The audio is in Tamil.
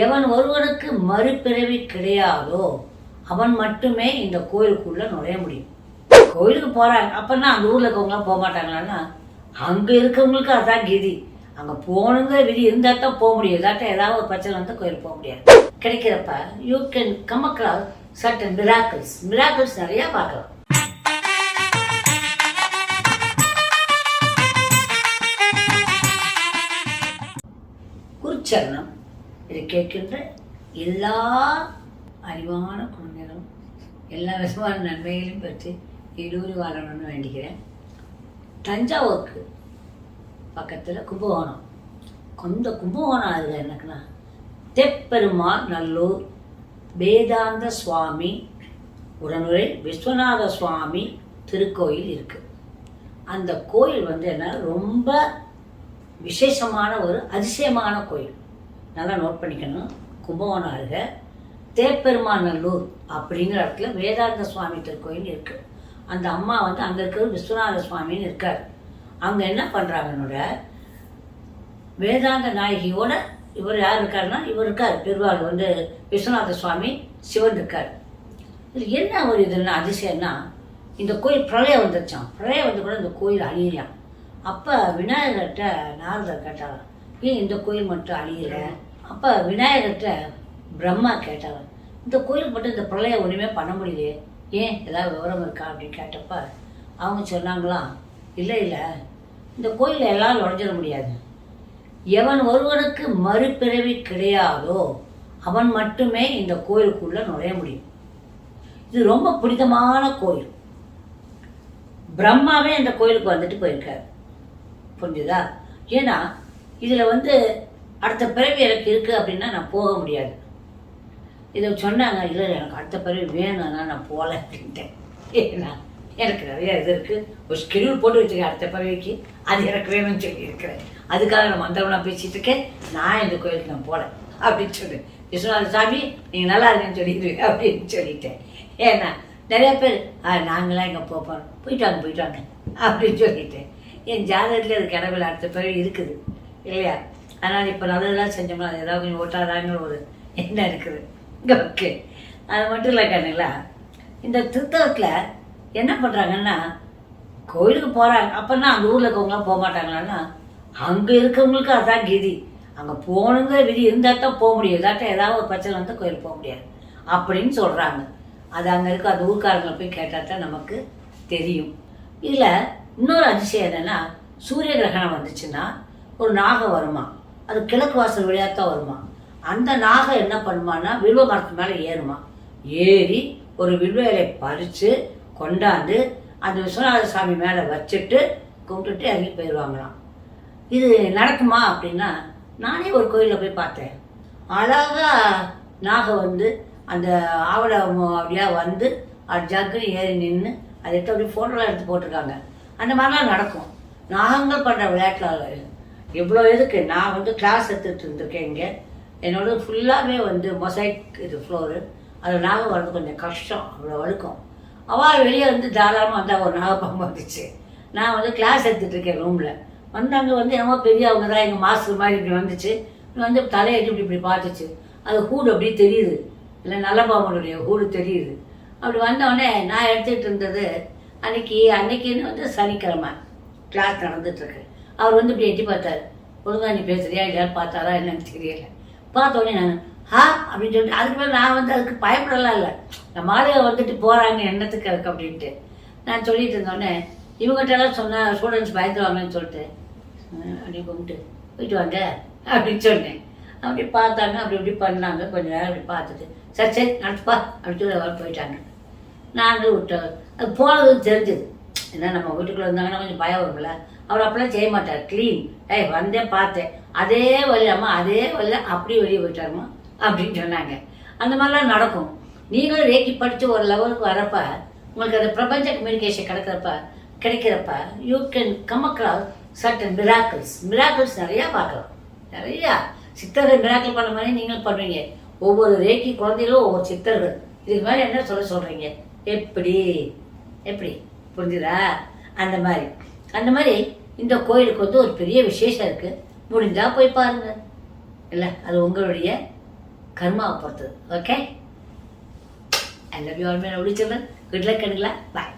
எவன் ஒருவனுக்கு மறுபிறவி கிடையாதோ அவன் மட்டுமே இந்த கோயிலுக்குள்ள நுழைய முடியும். கோயிலுக்கு போறாங்க. அப்பன்னா அந்த ஊர்ல இருக்கவங்களாம் போக மாட்டாங்களான்னா அங்க இருக்கவங்களுக்கு அதான் கிதி. அங்க போகணுங்கிற விதி இருந்தா தான் போக முடியும். இல்லாட்ட ஏதாவது ஒரு பிரச்சனை வந்து கோயிலுக்கு போக முடியாது. கிடைக்கிறப்ப you can come across certain miracles miracles நிறைய பார்க்கலாம். குருச்சரணம். இதை கேட்கின்ற எல்லா அறிவான குழந்தைகளும் எல்லா விதமான நன்மைகளையும் பற்றி இடூறி வாழணும்னு வேண்டிக்கிறேன். தஞ்சாவூருக்கு பக்கத்தில் கும்பகோணம். கொஞ்சம் கும்பகோணம் அதில் எனக்குன்னா தெப்பெருமாள் நல்லூர் வேதாந்த சுவாமி உடனுரை விஸ்வநாத சுவாமி திருக்கோயில் இருக்குது அந்த கோயில் வந்து என்ன ரொம்ப விசேஷமான ஒரு அதிசயமான கோயில். நல்லா நோட் பண்ணிக்கணும். கும்பகோணம் அருக தேப்பெருமாநல்லூர் அப்படிங்கிற இடத்துல வேதாந்த சுவாமி திருக்கோயில் இருக்குது அந்த அம்மா வந்து அங்கே இருக்கிற விஸ்வநாத சுவாமின்னு இருக்கார். அவங்க என்ன பண்ணுறாங்கன்னோட வேதாந்த நாயகியோட இவர் யார் இருக்காருன்னா இவர் இருக்கார். பெருவாள் வந்து விஸ்வநாத சுவாமி சிவன் இருக்கார். இது என்ன ஒரு இதுன்னா அதிசயம்னா இந்த கோயில் பிரளயம் வந்துருச்சான் பிரளயம் வந்து கூட இந்த கோயில் அழியலாம். அப்போ விநாயகர்கிட்ட நாரதர் கேட்டாராம் ஏன் இந்த கோயில் மட்டும் அழியல? அப்போ விநாயகர்கிட்ட பிரம்மா கேட்டாராம் இந்த கோயிலுக்கு மட்டும் இந்த பிரளயம் ஒன்றுமே பண்ண முடியலையே. ஏன் ஏதாவது விவரம் இருக்கா அப்படின்னு கேட்டப்ப அவங்க சொன்னாங்களாம் இல்லை இல்லை. இந்த கோயில் எல்லாரும் உடஞ்சிட முடியாது. எவன் ஒருவனுக்கு மறுபிறவி கிடையாதோ அவன் மட்டுமே இந்த கோயிலுக்குள்ளே நுழைய முடியும். இது ரொம்ப புனிதமான கோயில். பிரம்மாவே இந்த கோயிலுக்கு வந்துட்டு போயிருக்கார். புரிஞ்சுதா? ஏன்னா இதில் வந்து அடுத்த பிறவி எனக்கு இருக்குது அப்படின்னா நான் போக முடியாது. இதை சொன்னாங்க இல்லை எனக்கு அடுத்த பிறவி வேணும்னா நான் போகல அப்படின்ட்டேன். ஏன்னா எனக்கு நிறைய இது இருக்குது ஒரு ஸ்கெடியூல் போட்டு வச்சுருக்கேன் அடுத்த பிறவிக்கு. அது எனக்கு வேணும்னு சொல்லி இருக்கிறேன் அதுக்காக நான் மந்தவனாக பேசிகிட்டு இருக்கேன். நான் இந்த கோயிலுக்கு நான் போகல அப்படின்னு சொல்லுவேன் விஸ்வநாத சாமி நீங்கள் நல்லா இருக்குன்னு சொல்லிடுவேன் அப்படின்னு சொல்லிட்டேன். ஏன்னா நிறைய பேர் ஆ நாங்களாம் எங்கே போகிறோம் போயிட்டாங்க போயிட்டாங்க அப்படின்னு சொல்லிட்டேன். என் ஜாதகத்தில் அது கிடவில் அடுத்த பிறவி இருக்குது. இல்லையா? அதனால் இப்போ நல்லதெல்லாம் செஞ்சோம்னா அது ஏதாவது கொஞ்சம் ஓட்டாதாங்கிற ஒரு எண்ணம் இருக்குது. ஓகே. அது மட்டும் இல்லை கண்ணுங்களா? இந்த திருத்தலத்தில் என்ன பண்ணுறாங்கன்னா கோயிலுக்கு போகிறாங்க அப்போனா அந்த ஊரில் இருக்கவங்களாம் போக மாட்டாங்களான்னா அங்கே இருக்கவங்களுக்கு அதுதான் கிதி. அங்கே போகணுங்கிற விதி இருந்தால் தான் போக முடியும். இல்லாட்டா ஏதாவது ஒரு பிரச்சனை வந்து கோயிலுக்கு போக முடியாது. அப்படின்னு சொல்கிறாங்க அது அங்கே இருக்க அந்த ஊர்க்காரங்களை போய் கேட்டால் தான் நமக்கு தெரியும். இதில் இன்னொரு அதிசயம் என்னென்னா சூரிய கிரகணம் வந்துச்சுன்னா ஒரு நாகம் வருமா? அது கிழக்கு வாசல் வழியாக தான் வருமா? அந்த நாகம் என்ன பண்ணுமானா வில்வ மரத்து மேலே ஏறுமா. ஏறி ஒரு வில்வ இலையை பறித்து கொண்டாந்து அந்த விஸ்வநாத சாமி மேலே வச்சுட்டு கும்பிட்டுட்டு இறங்கி போயிடுவாங்களாம். இது நடக்குமா அப்படின்னா நானே ஒரு கோயிலில் போய் பார்த்தேன். அழகா நாகம் வந்து அந்த ஆவலை அப்படியா வந்து அது ஜக்குன்னு ஏறி நின்று அதை எடுத்து அப்படியே ஃபோட்டோலாம் எடுத்து போட்டிருக்காங்க. அந்த மாதிரிலாம் நடக்கும். நாகங்கள் பண்ணுற விளையாட்டில் இவ்வளோ இதுக்கு நான் வந்து கிளாஸ் எடுத்துகிட்டு இருந்திருக்கேன் இங்கே. என்னோட ஃபுல்லாகவே வந்து மொசைக் இது ஃப்ளோரு அது நாகம் வர்றது கொஞ்சம் கஷ்டம். அவ்வளோ வழுக்கும். அவள் வெளியே வந்து தாராளமாக வந்தால் ஒரு நாகப்பாம்பு வந்துச்சு. நான் வந்து கிளாஸ் எடுத்துகிட்டு இருக்கேன் ரூமில் வந்தாங்க வந்து என்னமோ பெரியவங்க தான் எங்கள் மாஸ்டர் மாதிரி இப்படி வந்துச்சு. வந்து தலையை இப்படி இப்படி பார்த்துச்சு. அது ஹூடு அப்படியே தெரியுது. இல்லை நல்ல பாம்பனுடைய ஹூடு தெரியுது. அப்படி வந்தோடனே நான் எடுத்துகிட்டு இருந்தது அன்னைக்கு அன்னைக்குன்னு வந்து சனிக்கிழமை. கிளாஸ் நடந்துட்டுருக்கு அவர் வந்து இப்படி எட்டி பார்த்தாரு. ஒழுங்கா நீ பேசுறியா இல்லையான்னு பார்த்தாரா என்னன்னு தெரியல. பார்த்தோடனே நான் ஹா? அப்படின்னு சொல்லிட்டு அதுக்கு மேலே நான் வந்து அதுக்கு பயப்படலாம் இல்லை. நம்ம ஆளுங்க வந்துட்டு போகிறாங்க எண்ணத்துக்கு இருக்கு? அப்படின்ட்டு. நான் சொல்லிட்டு இருந்தோடனே இவங்ககிட்ட எல்லாம் சொன்ன ஸ்டூடெண்ட்ஸ் பயந்துருவாங்கன்னு சொல்லிட்டு அப்படி அப்படியே கும்பிட்டு போயிட்டு வாங்க அப்படின்னு சொன்னேன். அப்படி பார்த்தாங்க அப்படி இப்படி பண்ணாங்க. கொஞ்ச நேரம் அப்படி பார்த்துட்டு சரி சரி நடத்துப்பா அப்படின்னு சொல்லி அவர் போயிட்டாங்க. நாங்களும் விட்டோம். அது போனது தெரிஞ்சது. ஏன்னா நம்ம வீட்டுக்குள்ளே இருந்தாங்கன்னா கொஞ்சம் பயம் வரும்ல. அவர் அப்படிலாம் செய்ய மாட்டார். க்ளீன் ஏய் வந்தேன் பார்த்தேன். அதே வழியாம்மா அதே வழியில் அப்படியே வெளியே போயிட்டாருமா? அப்படின்னு சொன்னாங்க. அந்த மாதிரிலாம் நடக்கும். நீங்களும் ரேக்கி படித்து ஒரு லெவலுக்கு வரப்ப உங்களுக்கு அந்த பிரபஞ்ச கம்யூனிகேஷன் கிடைக்கிறப்ப கிடைக்கிறப்ப you can come across certain miracles miracles நிறையா பார்க்கலாம். நிறையா. சித்தர்கள் மிராக்கிள் பண்ண மாதிரி நீங்களும் பண்ணுவீங்க. ஒவ்வொரு ரேக்கி குழந்தைகளும் ஒவ்வொரு சித்தர்கள். இதுக்கு மாதிரி என்ன சொல்ல சொல்கிறீங்க எப்படி? எப்படி? புரிஞ்சுதா? அந்த மாதிரி. அந்த மாதிரி இந்த கோயிலுக்கு வந்து ஒரு பெரிய விசேஷம் இருக்குது முடிஞ்சா போய் பாருங்க. இல்லை அது உங்களுடைய கர்மாவை பொறுத்தது. Okay I love you all மேலே முடிச்சிடுறேன் குட் லக் பாய்